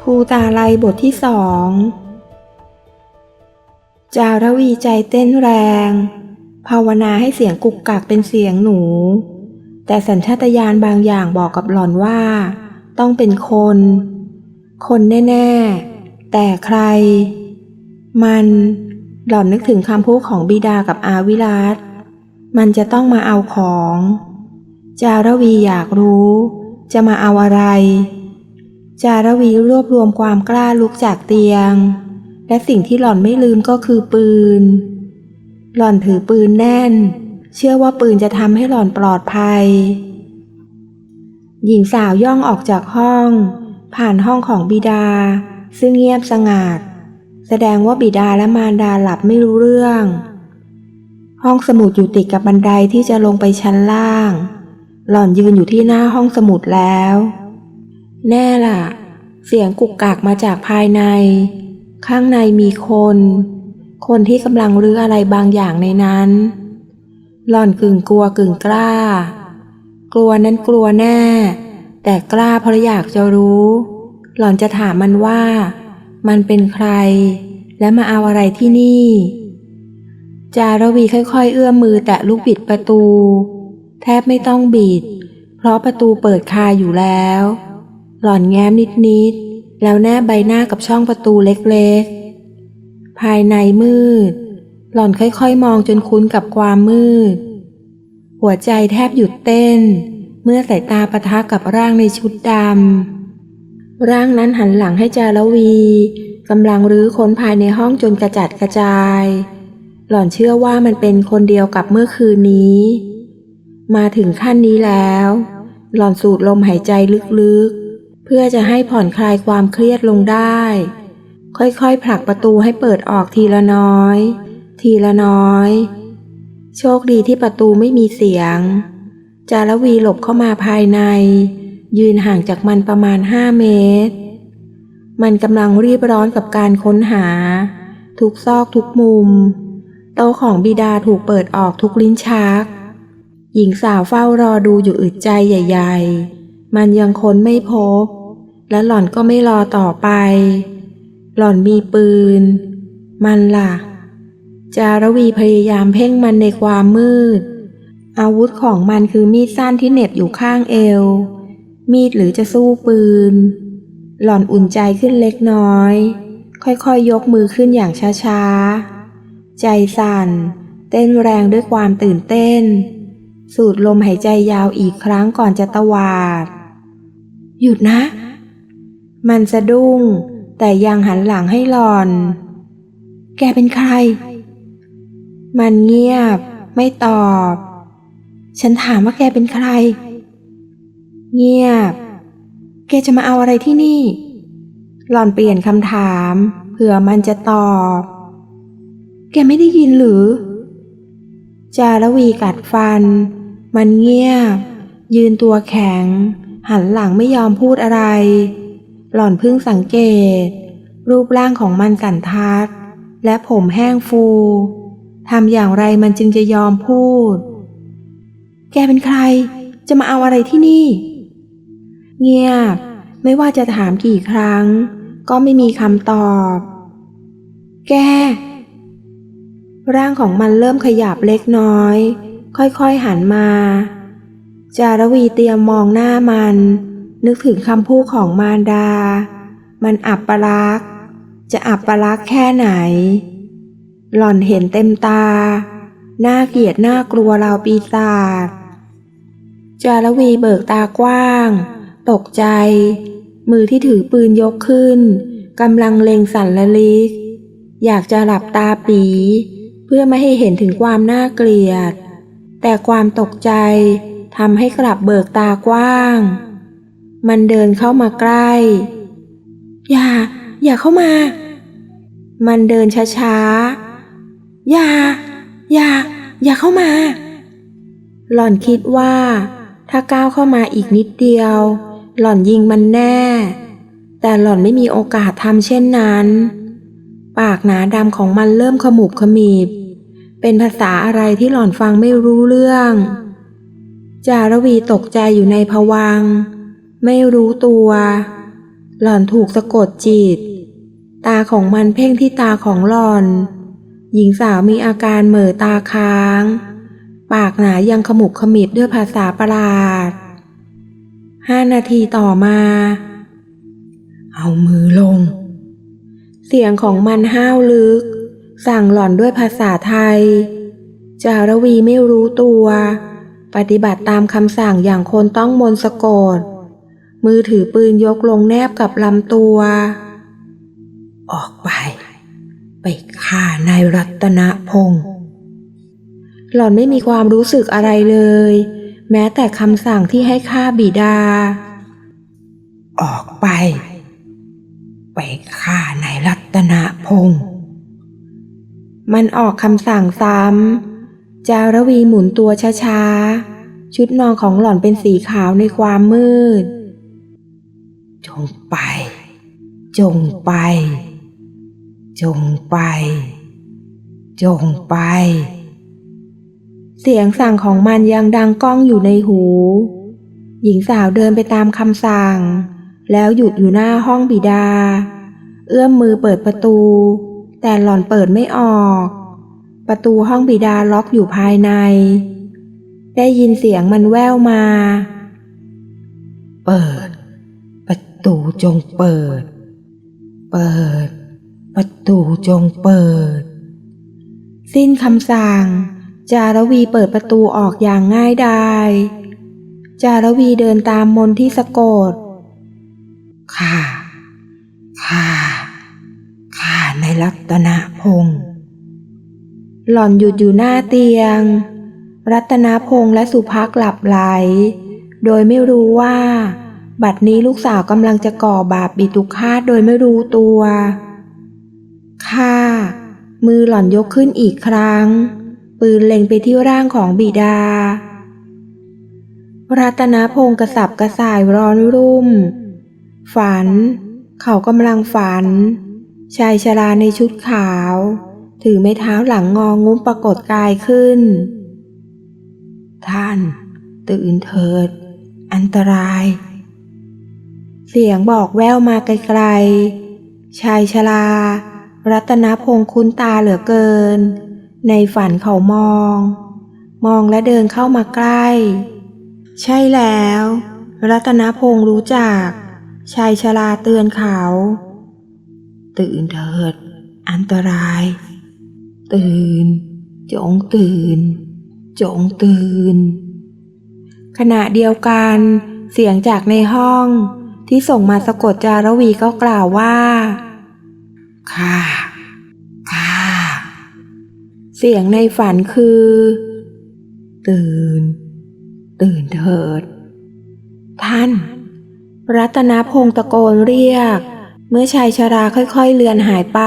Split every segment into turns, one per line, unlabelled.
ภูตาไลบทที่สอง จารวีใจเต้นแรง ภาวนาให้เสียงกุกกักเป็นเสียงหนู แต่สัญชาตญาณบางอย่างบอกกับหล่อนว่า ต้องเป็นคน คนแน่ ๆ แต่ใคร มัน หล่อนนึกถึงคำพูดของบิดากับอาวิรัต มันจะต้องมาเอาของ จารวีอยากรู้ จะมาเอาอะไร จารวีรวบรวมความกล้าลุกจากเตียง และสิ่งที่หล่อนไม่ลืมก็คือปืน หล่อนถือปืนแน่น เชื่อว่าปืนจะทำให้หล่อนปลอดภัย หญิงสาวย่องออกจากห้อง ผ่านห้องของบิดา ซึ่งเงียบสงัดแสดงว่าบิดาและมารดาหลับไม่รู้เรื่อง ห้องสมุดอยู่ติดกับบันไดที่จะลงไปชั้นล่าง หล่อนยืนอยู่ที่หน้าห้องสมุดแล้ว แน่ล่ะ เสียงกุกกักมาจากภายใน ข้างในมีคน คนที่กำลังรื้ออะไรบางอย่างในนั้น หล่อนกึ่งกลัวกึ่งกล้า กลัวนั้นกลัวแน่ แต่กล้าเพราะอยากจะรู้ หล่อนจะถามมันว่า มันเป็นใคร และมาเอาอะไรที่นี่ จารวีค่อยๆ เอื้อมมือแตะลูกบิดประตู แทบไม่ต้องบิด เพราะประตูเปิดคาอยู่แล้ว หล่อนแง้มนิดๆ แล้วแนบใบหน้ากับช่องประตูเล็กๆ ภายในมืด หล่อนค่อยๆ มองจนคุ้นกับความมืด หัวใจแทบหยุดเต้น เมื่อสายตาปะทะกับร่างในชุดดำ ร่างนั้นหันหลังให้จารวีกำลังรื้อค้นภายในห้องจนกระจัดกระจาย หล่อนเชื่อว่ามันเป็นคนเดียวกับเมื่อคืนนี้ มาถึงขั้นนี้แล้ว หล่อนสูดลมหายใจลึกๆ เพื่อจะให้ผ่อนคลายความเครียดลงได้ ค่อยๆ ผลักประตูให้เปิดออกทีละน้อย ทีละน้อย โชคดีที่ประตูไม่มีเสียง จารวีหลบเข้ามาภายใน ยืนห่างจากมันประมาณห้าเมตร มันกำลังรีบร้อนกับการค้นหา ทุกซอกทุกมุม โต๊ะของบิดาถูกเปิดออกทุกลิ้นชัก หญิงสาวเฝ้ารอดูอยู่อึดใจใหญ่ ๆ มันยังค้นไม่พบ และหล่อนก็ไม่รอต่อไป หล่อนมีปืน มันล่ะ จารวีพยายามเพ่งมันในความมืด อาวุธของมันคือมีดสั้นที่เหน็บอยู่ข้างเอว มีดหรือจะสู้ปืน หล่อนอุ่นใจขึ้นเล็กน้อย ค่อยๆยยกมือขึ้นอย่างช้าๆ ใจสั่น เต้นแรงด้วยความตื่นเต้น สูดลมหายใจยาวอีกครั้งก่อนจะตวาด หยุดนะ มันสะดุ้ง แต่ยังหันหลังให้หลอน แกเป็นใคร มันเงียบ ไม่ตอบ ฉันถามว่าแกเป็นใคร เงียบ แกจะมาเอาอะไรที่นี่ หล่อนเปลี่ยนคำถาม เผื่อมันจะตอบ แกไม่ได้ยินหรือ จารวีกัดฟัน มันเงียบ ยืนตัวแข็ง หันหลังไม่ยอมพูดอะไร หล่อนเพิ่งสังเกต รูปร่างของมันสันทัด และผมแห้งฟูทำอย่างไรมันจึงจะยอมพูด แกเป็นใคร จะมาเอาอะไรที่นี่ เงียบ ไม่ว่าจะถามกี่ครั้ง ก็ไม่มีคำตอบ แก ร่างของมันเริ่มขยับเล็กน้อย ค่อยๆหันมา จารวีเตรียมมองหน้ามัน นึกถึงคำพูดของมารดา มันอับปลัก จะอับปลักแค่ไหน หล่อนเห็นเต็มตาน่าเกลียดน่ากลัวเราปีศาจ จารวีเบิกตากว้าง ตกใจ มือที่ถือปืนยกขึ้นกำลังเล็งสั่นละลิก อยากจะหลับตาปี เพื่อไม่ให้เห็นถึงความน่าเกลียด แต่ความตกใจทำให้กลับเบิกตากว้าง มันเดินเข้ามาใกล้ อย่า อย่าเข้ามา มันเดินช้าๆ อย่า อย่า อย่าเข้ามา หล่อนคิดว่า ถ้าก้าวเข้ามาอีกนิดเดียว หล่อนยิงมันแน่ แต่หล่อนไม่มีโอกาสทำเช่นนั้น ปากหนาดำของมันเริ่มขมุบขมิบ เป็นภาษาอะไรที่หล่อนฟังไม่รู้เรื่อง จารวีตกใจอยู่ในภวัง ไม่รู้ตัว หล่อนถูกสะกดจิต ตาของมันเพ่งที่ตาของหล่อน หญิงสาวมีอาการเหม่อตาค้าง ปากหนายังขมุบขมิบด้วยภาษาประหลาดห้านาทีต่อมา เอามือลง เสียงของมันห้าวลึก สั่งหล่อนด้วยภาษาไทย จารวีไม่รู้ตัว ปฏิบัติตามคำสั่งอย่างคนต้องมนต์สะกด มือถือปืนยกลงแนบกับลำตัว ออกไป ไปฆ่านายรัตนพงศ์หล่อนไม่มีความรู้สึกอะไรเลย แม้แต่คำสั่งที่ให้ฆ่าบิดา ออกไป ไปฆ่านายรัตนพงศ์ มันออกคำสั่งซ้ำ จารวีหมุนตัวช้าๆ ชุดนอนของหล่อนเป็นสีขาวในความมืด จงไป จงไป จงไป จงไป เสียงสั่งของมันยังดังก้องอยู่ในหู หญิงสาวเดินไปตามคำสั่ง แล้วหยุดอยู่หน้าห้องบิดา เอื้อมมือเปิดประตู แต่หล่อนเปิดไม่ออก ประตูห้องบิดาล็อกอยู่ภายใน ได้ยินเสียงมันแว่วมา เปิด ประตูจงเปิด เปิด ประตูจงเปิด สิ้นคำสั่ง จารวีเปิดประตูออกอย่างง่ายดายจารวีเดินตามมนต์ที่สะกดข้าข้าข้าใน รัตนพงศ์หล่อนหยุดอยู่หน้าเตียง รัตนพงศ์และสุภักหลับไหล โดยไม่รู้ว่า บัดนี้ลูกสาวกำลังจะก่อบาปบิตุฆาตโดยไม่รู้ตัวข้ามือหล่อนยกขึ้นอีกครั้ง ปืนเล็งไปที่ร่างของบิดา รัตนพงศ์กระสับกระส่ายร้อนรุ่ม ฝัน เขากำลังฝัน ชายชราในชุดขาว ถือไม้เท้าหลังงองุ้มปรากฏกายขึ้น ท่าน ตื่นเถิด อันตราย เสียงบอกแววมาไกลๆ ชายชรา รัตนพงศ์คุ้นตาเหลือเกิน ในฝันเขามอง มองและเดินเข้ามาใกล้ ใช่แล้ว รัตนพงศ์รู้จัก ชายชราเตือนเขา ตื่นเถิด อันตราย ตื่น จงตื่น จงตื่น ขณะเดียวกัน เสียงจากในห้องที่ส่งมาสะกดจารวีก็กล่าวว่าข้าข้าเสียงในฝันคือ ตื่น ตื่นเถิด ท่าน รัตนพงศ์ตะโกนเรียก เมื่อชายชราค่อยๆเลือนหายไป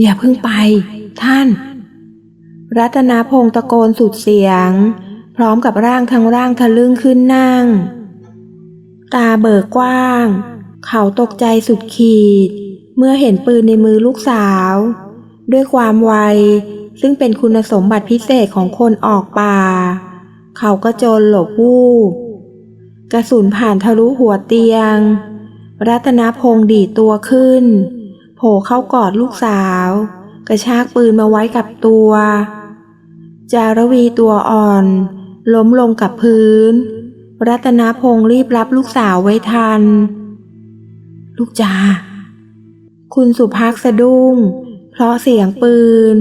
อย่าเพิ่งไป ท่าน รัตนพงศ์ตะโกนสุดเสียง พร้อมกับร่างทั้งร่างทะลึ่งขึ้นนั่ง ตาเบิกกว้าง เขาตกใจสุดขีด เมื่อเห็นปืนในมือลูกสาว ด้วยความไว ซึ่งเป็นคุณสมบัติพิเศษของคนออกป่า เขาก็โจรหลบวูบกระสุนผ่านทะลุหัวเตียง รัตนพงศ์ดีดตัวขึ้น โผล่เข้ากอดลูกสาว กระชากปืนมาไว้กับตัว จารวีตัวอ่อน ล้มลงกับพื้น รัตนพงศ์รีบรับลูกสาวไว้ทัน ลูกจาคุณสุภักสะดุ้ง เพราะเสียงปืน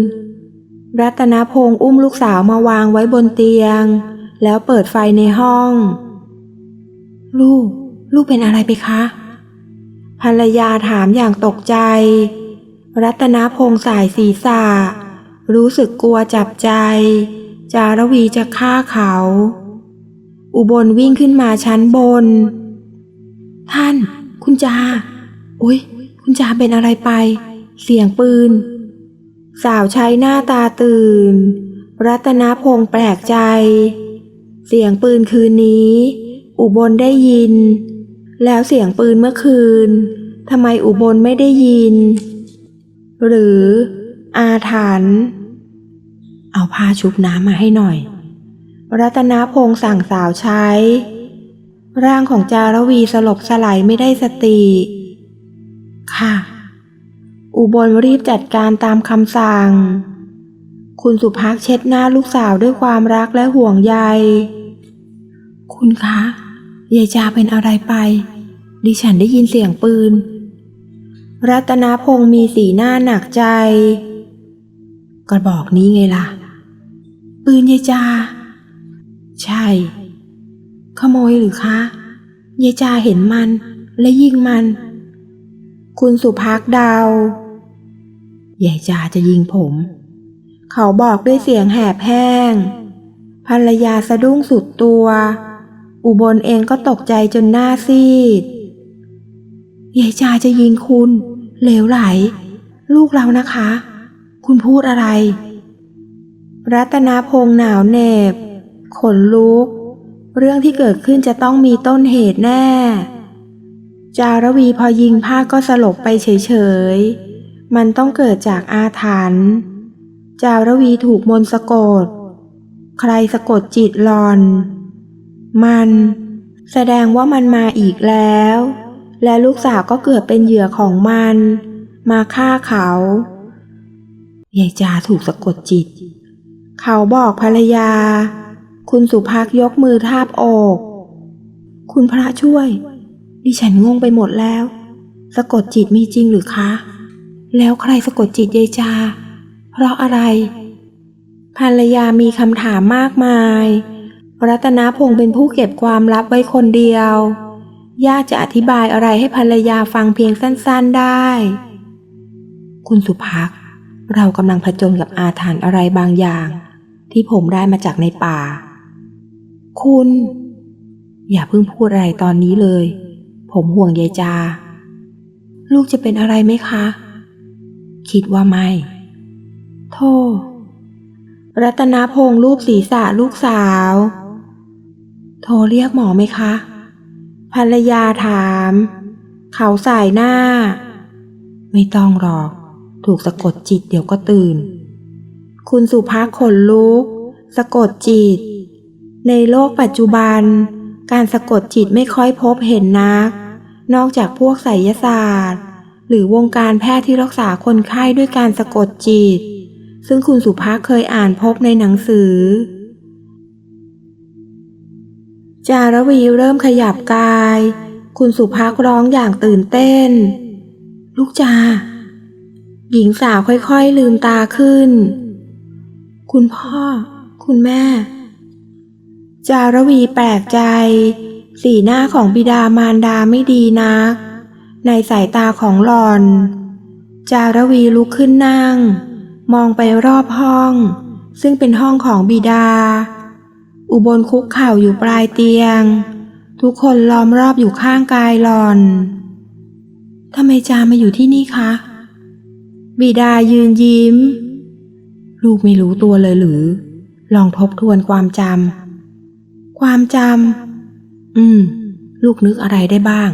รัตนพงศ์อุ้มลูกสาวมาวางไว้บนเตียง แล้วเปิดไฟในห้อง ลูก ลูกเป็นอะไรไปคะ ภรรยาถามอย่างตกใจ รัตนพงศ์สายศีรษะ รู้สึกกลัวจับใจ จารวีจะฆ่าเขา อุบลวิ่งขึ้นมาชั้นบน ท่าน คุณจาอุ๊ยคุณจาเป็นอะไรไป เสียงปืน สาวใช้หน้าตาตื่น รัตนพงศ์แปลกใจ เสียงปืนคืนนี้ อุบลได้ยิน แล้วเสียงปืนเมื่อคืนทำไมอุบลไม่ได้ยิน หรืออาถรรพ์เอาผ้าชุบน้ำมาให้หน่อย รัตนพงษ์สั่งสาวใช้ ร่างของจารวีสลบสลายไม่ได้สติ ค่ะ อุบลรีบจัดการตามคำสั่ง คุณสุภักเช็ดหน้าลูกสาวด้วยความรักและห่วงใย คุณคะ ยายจาเป็นอะไรไป ดิฉันได้ยินเสียงปืน รัตนพงษ์มีสีหน้าหนักใจกระบอกนี้ไงล่ะ ปืนยายจา ใช่ ขโมยหรือคะยายจาเห็นมันและยิงมัน คุณสุภักดาวยายจาจะยิงผม เขาบอกด้วยเสียงแหบแห้ง ภรรยาสะดุ้งสุดตัว อุบลเองก็ตกใจจนหน้าซีดยายจาจะยิงคุณเหลวไหล ลูกเรานะคะ คุณพูดอะไร รัตนาพงหนาวเหน็บขนลุก เรื่องที่เกิดขึ้นจะต้องมีต้นเหตุแน่ จารวีพอยิงพลาก็สลบไปเฉยๆ มันต้องเกิดจากอาถรรพ์ จารวีถูกมนต์สะกด ใครสะกดจิตหลอน มัน แสดงว่ามันมาอีกแล้ว และลูกสาวก็เกิดเป็นเหยื่อของมัน มาฆ่าเขายายจาถูกสะกดจิต เขาบอกภรรยา คุณสุภักยกมือทาบอกคุณพระช่วย ดิฉันงงไปหมดแล้ว สะกดจิตมีจริงหรือคะ แล้วใครสะกดจิตยายจา เพราะอะไร ภรรยามีคำถามมากมาย รัตนพงษ์เป็นผู้เก็บความลับไว้คนเดียว ยากจะอธิบายอะไรให้ภรรยาฟังเพียงสั้นๆได้ คุณสุภักดิ์เรากำลังผจญกับอาถรรพ์อะไรบางอย่าง ที่ผมได้มาจากในป่า คุณ อย่าเพิ่งพูดอะไรตอนนี้เลย ผมห่วงยายจา ลูกจะเป็นอะไรไหมคะ คิดว่าไม่โทษรัตนพงษ์รูปศีรษะลูกสาว โทรเรียกหมอไหมคะ ภรรยาถาม เขาสายหน้า ไม่ต้องหรอก ถูกสะกดจิตเดี๋ยวก็ตื่น คุณสุภาขนลุก สะกดจิต ในโลกปัจจุบัน การสะกดจิตไม่ค่อยพบเห็นนัก นอกจากพวกไสยศาสตร์ หรือวงการแพทย์ที่รักษาคนไข้ด้วยการสะกดจิต ซึ่งคุณสุภาเคยอ่านพบในหนังสือ จารวีเริ่มขยับกาย คุณสุภาคร้องอย่างตื่นเต้น ลูกจา หญิงสาวค่อยๆลืมตาขึ้น คุณพ่อ คุณแม่ จารวีแปลกใจ สีหน้าของบิดามารดาไม่ดีนัก ในสายตาของหลอน จารวีลุกขึ้นนั่ง มองไปรอบห้อง ซึ่งเป็นห้องของบิดา อุบลคุกเข่าอยู่ปลายเตียง ทุกคนล้อมรอบอยู่ข้างกายหลอนทำไมจามาอยู่ที่นี่คะ บิดายืนยิ้ม ลูกไม่รู้ตัวเลยหรือ ลองทบทวนความจำความจำอืม ลูกนึกอะไรได้บ้าง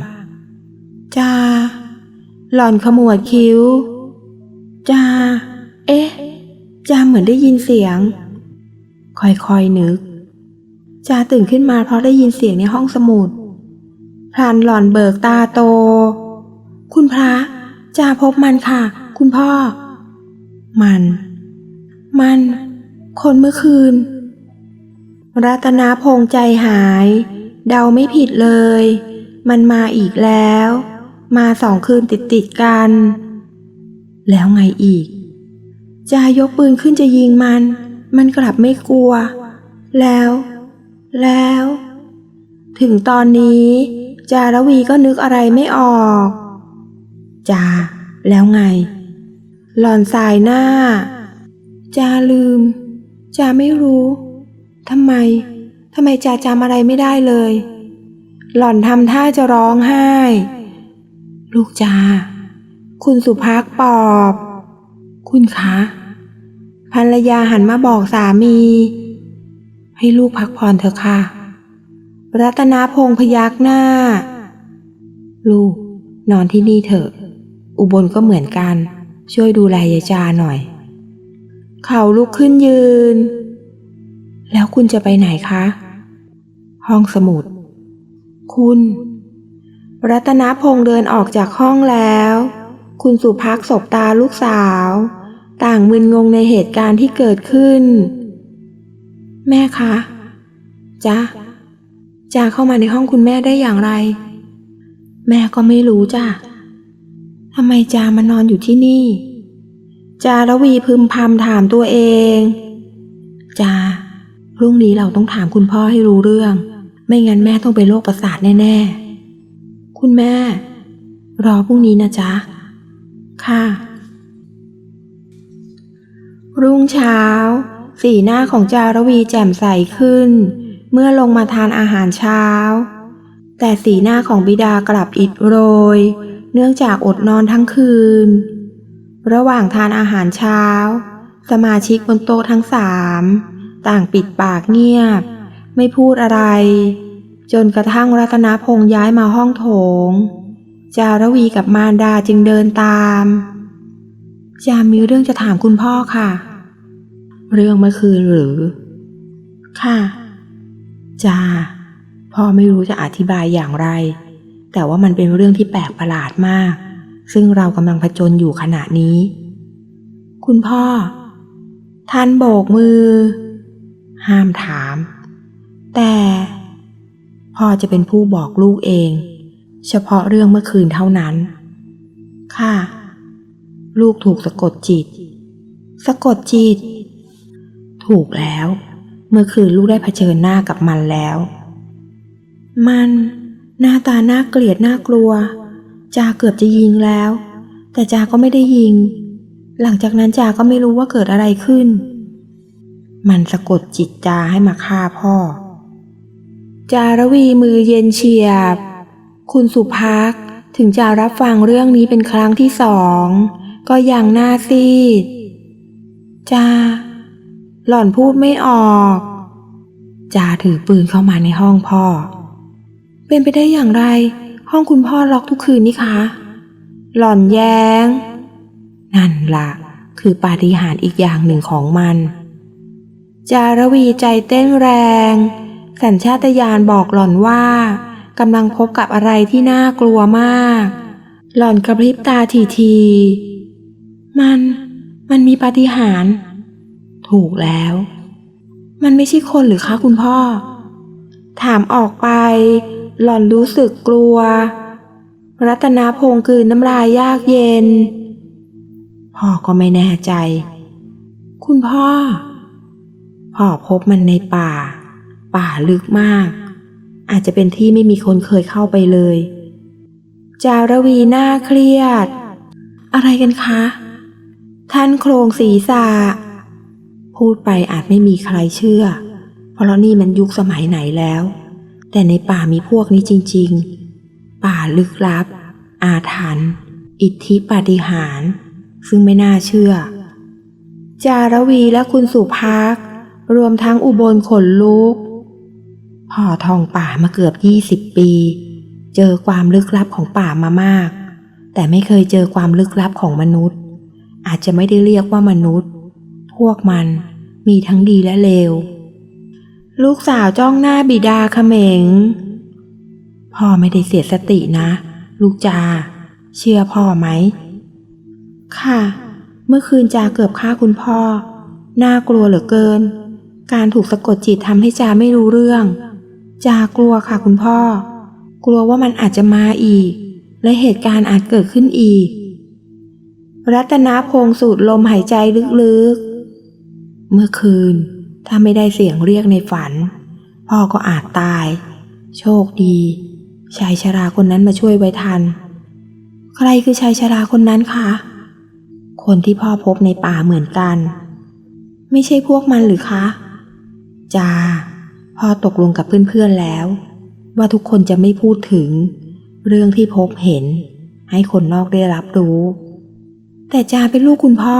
จา หล่อนขมวดคิ้ว จา เอ๊ะ จาเหมือนได้ยินเสียง ค่อยๆนึก จาตื่นขึ้นมาเพราะได้ยินเสียงในห้องสมุดพลันหล่อนเบิกตาโต คุณพระจาพบมันค่ะ คุณพ่อ มัน มัน คนเมื่อคืน รัตนาพงษ์ใจหาย เดาไม่ผิดเลย มันมาอีกแล้ว มาสองคืนติดติดกัน แล้วไงอีก จายกปืนขึ้นจะยิงมัน มันกลับไม่กลัว แล้ว แล้ว ถึงตอนนี้ จารวีก็นึกอะไรไม่ออกจาแล้วไง หลอนสายหน้า จาลืม จาไม่รู้ทำไมทำไมจาจำอะไรไม่ได้เลย หล่อนทำท่าจะร้องไห้ ลูกจา คุณสุภักปอบ คุณคะภรรยาหันมาบอกสามี ให้ลูกพักผ่อนเถอะค่ะ รัตนาพงพยักหน้า ลูก นอนที่นี่เถอะ อุบลก็เหมือนกัน ช่วยดูแลยายจาหน่อย เขาลุกขึ้นยืน แล้วคุณจะไปไหนคะ ห้องสมุด คุณ รัตนพงษ์เดินออกจากห้องแล้ว คุณสุภักดิ์สบตาลูกสาว ต่างมึนงงในเหตุการณ์ที่เกิดขึ้น แม่คะจ๊ะจาเข้ามาในห้องคุณแม่ได้อย่างไร แม่ก็ไม่รู้จ้ะทำไมจามานอนอยู่ที่นี่ จาระวีพึมพำถามตัวเอง จาพรุ่งนี้เราต้องถามคุณพ่อให้รู้เรื่อง ไม่งั้นแม่ต้องเป็นโรคประสาทแน่ ๆ คุณแม่ รอพรุ่งนี้นะจ๊ะ ค่ะ รุ่งเช้า สีหน้าของจารวีแจ่มใสขึ้น เมื่อลงมาทานอาหารเช้า แต่สีหน้าของบิดากลับอิดโรย เนื่องจากอดนอนทั้งคืน ระหว่างทานอาหารเช้า สมาชิกบนโต๊ะทั้งสามต่างปิดปากเงียบ ไม่พูดอะไร จนกระทั่งรัตนพงษ์ย้ายมาห้องโถง จารวีกับมารดาจึงเดินตาม จามีเรื่องจะถามคุณพ่อค่ะ เรื่องเมื่อคืนหรือ ค่ะจาพ่อไม่รู้จะอธิบายอย่างไร แต่ว่ามันเป็นเรื่องที่แปลกประหลาดมาก ซึ่งเรากำลังผจญอยู่ขณะนี้ คุณพ่อ ท่านโบกมือ ห้ามถาม แต่ พ่อจะเป็นผู้บอกลูกเอง เฉพาะเรื่องเมื่อคืนเท่านั้น ค่ะ ลูกถูกสะกดจิต สะกดจิต ถูกแล้ว เมื่อคืนลูกได้เผชิญหน้ากับมันแล้ว มันหน้าตาน่าเกลียดน่ากลัว จาเกือบจะยิงแล้ว แต่จาก็ไม่ได้ยิง หลังจากนั้นจาก็ไม่รู้ว่าเกิดอะไรขึ้น มันสะกดจิตจาให้มาฆ่าพ่อ จารวีมือเย็นเฉียบ คุณสุภักถึงจะรับฟังเรื่องนี้เป็นครั้งที่สอง ก็ยังหน้าซีด จา หล่อนพูดไม่ออกจาถือปืนเข้ามาในห้องพ่อ เป็นไปได้อย่างไร ห้องคุณพ่อล็อกทุกคืนนี่คะ หล่อนแย้ง นั่นละ่ะ คือปาฏิหาริย์อีกอย่างหนึ่งของมัน จารวีใจเต้นแรง สัญชาตญาณบอกหล่อนว่ากำลังพบกับอะไรที่น่ากลัวมาก หล่อนกระพริบตาทีๆมัน มันมีปาฏิหาริย์ ถูกแล้ว มันไม่ใช่คนหรือคะคุณพ่อ ถามออกไป หล่อนรู้สึกกลัว รัตนาพงศ์กลืนน้ำลายยากเย็น พ่อก็ไม่แน่ใจ คุณพ่อ พ่อพบมันในป่า ป่าลึกมาก อาจจะเป็นที่ไม่มีคนเคยเข้าไปเลย จารวีหน้าเครียด อะไรกันคะ ท่านโครงศีรษะ พูดไปอาจไม่มีใครเชื่อ เพราะนี่มันยุคสมัยไหนแล้ว แต่ในป่ามีพวกนี้จริง ๆ ป่าลึกลับ อาถรรพ์อิทธิปาฏิหาริย์ซึ่งไม่น่าเชื่อ จารวีและคุณสุภักรวมทั้งอุบลขนลุกพ่อทองป่ามาเกือบยี่สิบปี เจอความลึกลับของป่ามามาก แต่ไม่เคยเจอความลึกลับของมนุษย์ อาจจะไม่ได้เรียกว่ามนุษย์ พวกมันมีทั้งดีและเลว ลูกสาวจ้องหน้าบิดาเขมง พ่อไม่ได้เสียสตินะ ลูกจา เชื่อพ่อไหม ค่ะ เมื่อคืนจาเกือบฆ่าคุณพ่อ น่ากลัวเหลือเกิน การถูกสะกดจิตทำให้จาไม่รู้เรื่อง จากลัวค่ะคุณพ่อ กลัวว่ามันอาจจะมาอีก และเหตุการณ์อาจเกิดขึ้นอีก รัตนาพงษ์สูดลมหายใจลึกๆ เมื่อคืนถ้าไม่ได้เสียงเรียกในฝัน พ่อก็อาจตาย โชคดีชายชราคนนั้นมาช่วยไว้ทัน ใครคือชายชราคนนั้นคะคนที่พ่อพบในป่าเหมือนกัน ไม่ใช่พวกมันหรือคะจาพ่อตกลงกับเพื่อนๆแล้ว ว่าทุกคนจะไม่พูดถึง เรื่องที่พบเห็น ให้คนนอกได้รับรู้ แต่จาเป็นลูกคุณพ่อ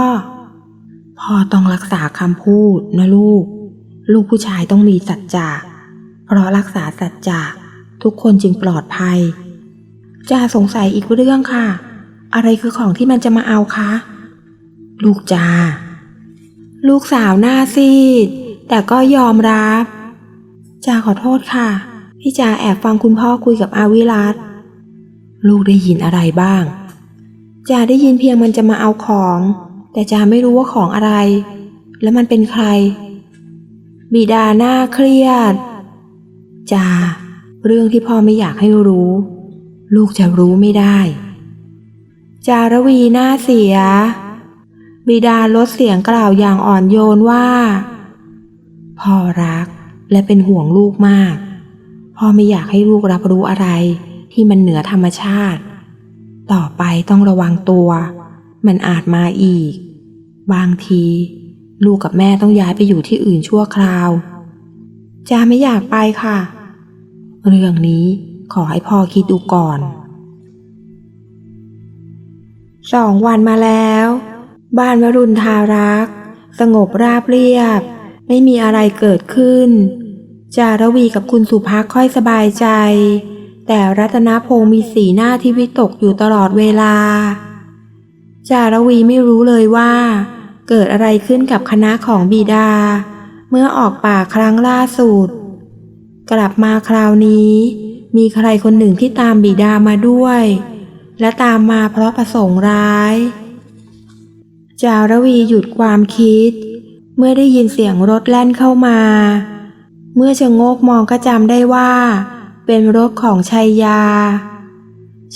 พ่อต้องรักษาคำพูดนะลูก ลูกผู้ชายต้องมีสัจจะเพราะรักษาสัจจะทุกคนจึงปลอดภัยจาสงสัยอีกเรื่องค่ะ อะไรคือของที่มันจะมาเอาคะลูกจาลูกสาวหน้าซีด แต่ก็ยอมรับจาขอโทษค่ะ พี่จาแอบฟังคุณพ่อคุยกับอาวิรัตลูกได้ยินอะไรบ้างจาได้ยินเพียงมันจะมาเอาของ แต่จาไม่รู้ว่าของอะไร และมันเป็นใคร บิดาหน้าเครียดจาเรื่องที่พ่อไม่อยากให้รู้ ลูกจะรู้ไม่ได้ จารวีหน้าเสีย บิดาลดเสียงกล่าวอย่างอ่อนโยนว่า พ่อรักและเป็นห่วงลูกมาก พ่อไม่อยากให้ลูกรับรู้อะไรที่มันเหนือธรรมชาติ ต่อไปต้องระวังตัว มันอาจมาอีก บางที ลูกกับแม่ต้องย้ายไปอยู่ที่อื่นชั่วคราวจาไม่อยากไปค่ะ เรื่องนี้ขอให้พ่อคิดดูก่อน สองวันมาแล้ว บ้านวรุณทารัก สงบราบเรียบ ไม่มีอะไรเกิดขึ้น จารวีกับคุณสุภักค่อยสบายใจ แต่รัตนพงศ์มีสีหน้าที่วิตกอยู่ตลอดเวลา จารวีไม่รู้เลยว่า เกิดอะไรขึ้นกับคณะของบิดา เมื่อออกป่าครั้งล่าสุด กลับมาคราวนี้ มีใครคนหนึ่งที่ตามบิดามาด้วย และตามมาเพราะประสงค์ร้าย จารวีหยุดความคิด เมื่อได้ยินเสียงรถแล่นเข้ามา เมื่อชะโงกมองก็จำได้ว่า เป็นรถของชัยยา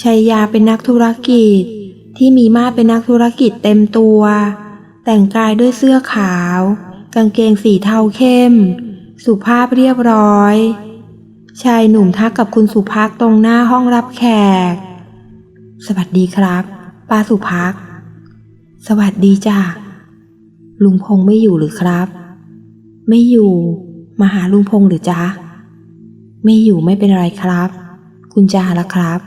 ชัยยาเป็นนักธุรกิจ ที่มีมาเป็นนักธุรกิจเต็มตัว แต่งกายด้วยเสื้อขาว กางเกงสีเทาเข้ม สุภาพเรียบร้อย ชายหนุ่มทักกับคุณสุภักตรงหน้าห้องรับแขก สวัสดีครับ ป้าสุภักสวัสดีจ้ะลุงพงษ์ไม่อยู่หรือครับ ไม่อยู่ มาหาลุงพงษ์หรือจ๊ะ ไม่อยู่ไม่เป็นไรครับ คุณจาละครับ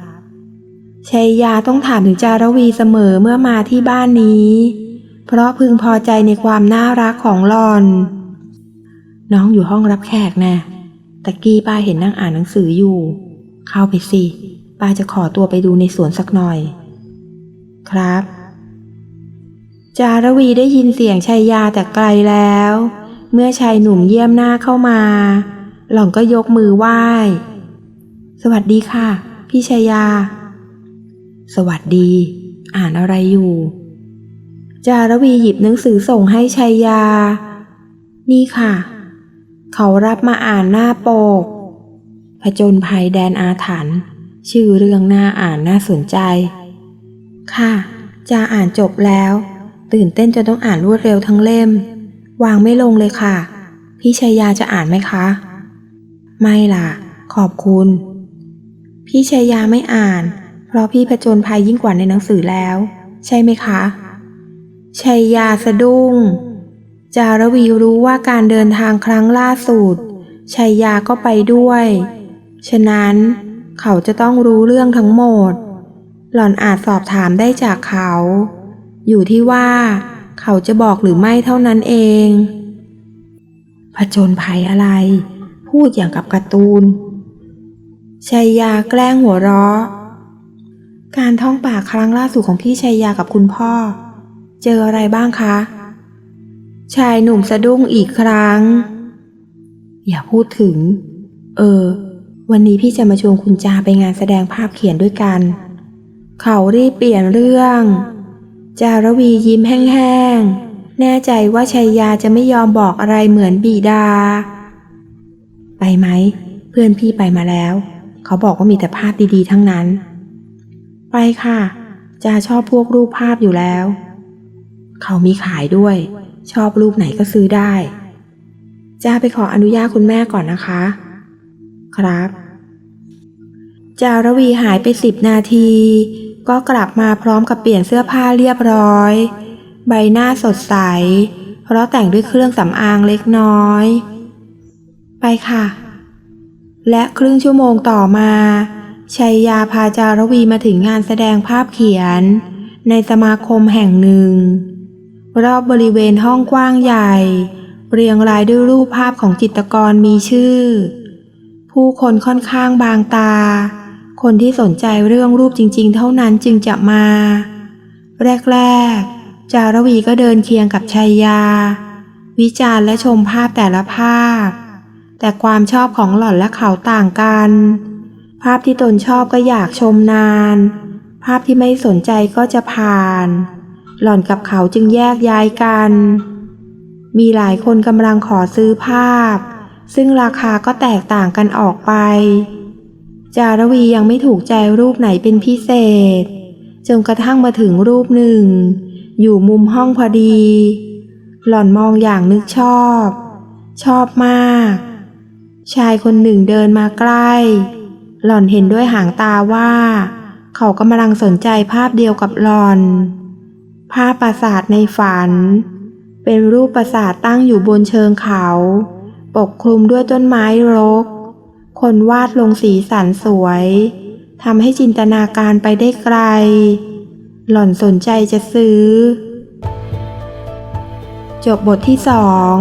ชัยยาต้องถามถึงจารวีเสมอเมื่อมาที่บ้านนี้ เพราะพึงพอใจในความน่ารักของหลอน น้องอยู่ห้องรับแขกแน่ตะกี้ป้าเห็นนั่งอ่านหนังสืออยู่ เข้าไปสิ ป้าจะขอตัวไปดูในสวนสักหน่อย ครับ จารวีได้ยินเสียงชัยยาแต่ไกลแล้ว เมื่อชายหนุ่มเยี่ยมหน้าเข้ามา หล่อนก็ยกมือไหว้ สวัสดีค่ะ พี่ชัยยา สวัสดี อ่านอะไรอยู่ จารวีหยิบหนังสือส่งให้ชัยยา นี่ค่ะ เขารับมาอ่านหน้าปก ผจญภัยแดนอาถรรพ์ชื่อเรื่องน่าอ่านน่าสนใจ ค่ะจะอ่านจบแล้ว ตื่นเต้นจนต้องอ่านรวดเร็วทั้งเล่ม วางไม่ลงเลยค่ะ พี่ชัยยาจะอ่านไหมคะ ไม่ล่ะ ขอบคุณ พี่ชัยยาไม่อ่าน เพราะพี่ผจญภัยยิ่งกว่าในหนังสือแล้ว ใช่ไหมคะชัยยาสะดุ้ง จารวีรู้ว่าการเดินทางครั้งล่าสุดชัยยาก็ไปด้วย ฉะนั้นเขาจะต้องรู้เรื่องทั้งหมด หล่อนอาจสอบถามได้จากเขา อยู่ที่ว่าเขาจะบอกหรือไม่เท่านั้นเอง ผจญภัยอะไร พูดอย่างกับการ์ตูนชัยยาแกล้งหัวเราะ การท่องป่าครั้งล่าสุดของพี่ชัยยากับคุณพ่อ เจออะไรบ้างคะ ชายหนุ่มสะดุ้งอีกครั้ง อย่าพูดถึง เออ วันนี้พี่จะมาชวนคุณจาไปงานแสดงภาพเขียนด้วยกัน เขารีบเปลี่ยนเรื่อง จารวียิ้มแห้งๆ แน่ใจว่าชัยยาจะไม่ยอมบอกอะไรเหมือนบีดา ไปไหม เพื่อนพี่ไปมาแล้ว เขาบอกว่ามีแต่ภาพดีๆ ทั้งนั้น ไปค่ะจาชอบพวกรูปภาพอยู่แล้ว เขามีขายด้วย ชอบรูปไหนก็ซื้อได้จ้าไปขออนุญาตคุณแม่ก่อนนะคะ ครับจารวีหายไปสิบนาที ก็กลับมาพร้อมกับเปลี่ยนเสื้อผ้าเรียบร้อย ใบหน้าสดใส เพราะแต่งด้วยเครื่องสำอางเล็กน้อย ไปค่ะ และครึ่งชั่วโมงต่อมา ชัยยาพาจารวีมาถึงงานแสดงภาพเขียน ในสมาคมแห่งหนึ่ง รอบบริเวณห้องกว้างใหญ่ เรียงรายด้วยรูปภาพของจิตรกรมีชื่อ ผู้คนค่อนข้างบางตา คนที่สนใจเรื่องรูปจริง ๆ เท่านั้นจึงจะมา แรก ๆ จารวีก็เดินเคียงกับชัยยา วิจารณ์และชมภาพแต่ละภาพ แต่ความชอบของหล่อนและเขาต่างกัน ภาพที่ตนชอบก็อยากชมนาน ภาพที่ไม่สนใจก็จะผ่าน หล่อนกับเขาจึงแยกย้ายกัน มีหลายคนกำลังขอซื้อภาพ ซึ่งราคาก็แตกต่างกันออกไป จารวียังไม่ถูกใจรูปไหนเป็นพิเศษ จนกระทั่งมาถึงรูปหนึ่ง อยู่มุมห้องพอดี หล่อนมองอย่างนึกชอบ ชอบมาก ชายคนหนึ่งเดินมาใกล้ หล่อนเห็นด้วยหางตาว่า เขากำลังสนใจภาพเดียวกับหล่อน ภาพปราสาทในฝัน เป็นรูปปราสาทตั้งอยู่บนเชิงเขา ปกคลุมด้วยต้นไม้รก คนวาดลงสีสันสวยทำให้จินตนาการไปได้ไกล หล่อนสนใจจะซื้อ จบบทที่สอง